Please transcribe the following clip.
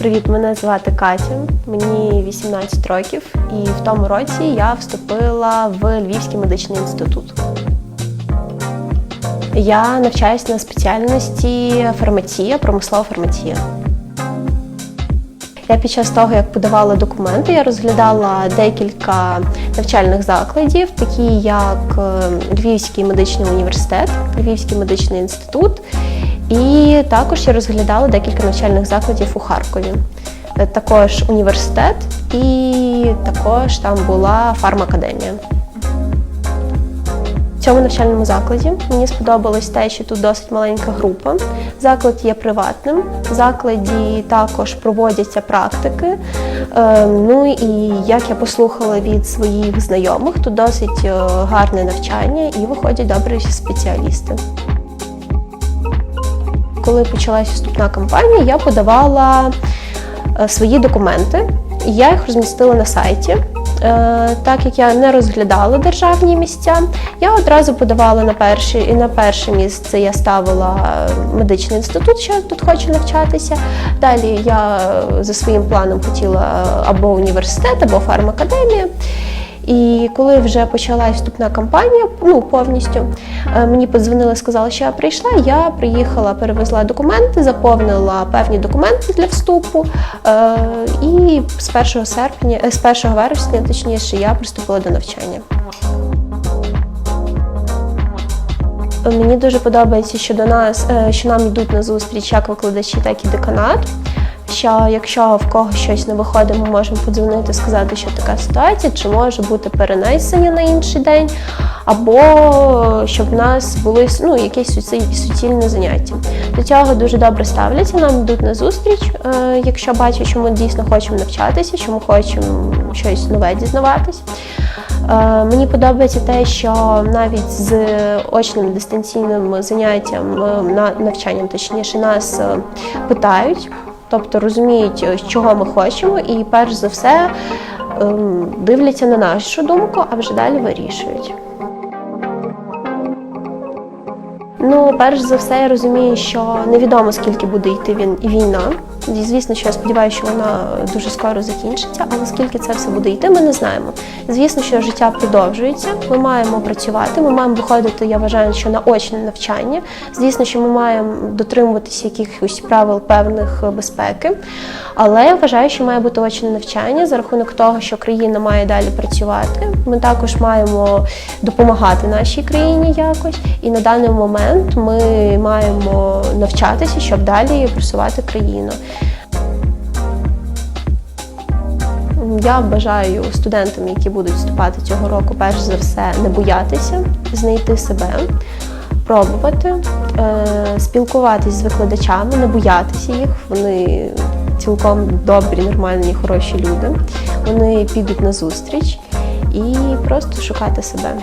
Привіт, мене звати Катя, мені 18 років, і в тому році я вступила в Львівський медичний інститут. Я навчаюсь на спеціальності фармація, промислова фармація. Я під час того, як подавала документи, я розглядала декілька навчальних закладів, такі як е, Львівський медичний університет, Львівський медичний інститут, і також я розглядала декілька навчальних закладів у Харкові. Е, Також університет і також там була фармакадемія. В цьому навчальному закладі мені сподобалось те, що тут досить маленька група. Заклад є приватним. В закладі також проводяться практики. Е, Ну і як я послухала від своїх знайомих, тут досить е, гарне навчання і виходять добрі спеціалісти. Коли почалась вступна кампанія, я подавала е, свої документи. Я їх розмістила на сайті. Е, Так як я не розглядала державні місця, я одразу подавала на перше, і на перше місце я ставила медичний інститут, що я тут хочу навчатися. Далі я е, за своїм планом хотіла або університет, або фармакадемія. І коли вже почалась вступна кампанія, ну повністю е, мені подзвонили, сказали, що я прийшла. Я приїхала, перевезла документи, заповнила певні документи для вступу. е, І з 1 серпня, е, з 1 вересня, точніше, я приступила до навчання. Мені дуже подобається, що до нас, що нам йдуть на зустріч як викладачі, так і деканат. Що якщо в когось щось не виходить, ми можемо подзвонити, сказати, що така ситуація, чи може бути перенесення на інший день, або щоб в нас були ну, якісь суці- суцільні заняття. До цього дуже добре ставляться, нам йдуть на зустріч, е, якщо бачать, що ми дійсно хочемо навчатися, що ми хочемо щось нове дізнаватись. Е, Мені подобається те, що навіть з очним дистанційним заняттям, е, на навчанням, точніше, нас питають, тобто розуміють, е, чого ми хочемо, і перш за все ем, дивляться на нашу думку, а вже далі вирішують. Ну, перш за все, я розумію, що невідомо скільки буде йти війна. І, звісно, що я сподіваюся, що вона дуже скоро закінчиться, але скільки це все буде йти, ми не знаємо. Звісно, що життя продовжується. Ми маємо працювати, ми маємо виходити, я вважаю, що на очне навчання. Звісно, що ми маємо дотримуватися якихось правил певних е, безпеки. Але я вважаю, що має бути очне навчання за рахунок того, що країна має далі працювати. Ми також маємо допомагати нашій країні якось. І на даний момент ми маємо навчатися, щоб далі просувати країну. Я бажаю студентам, які будуть вступати цього року, перш за все, не боятися, знайти себе, пробувати, е, спілкуватись з викладачами, не боятися їх. Вони цілком добрі, нормальні, хороші люди. Вони підуть на зустріч і просто шукати себе.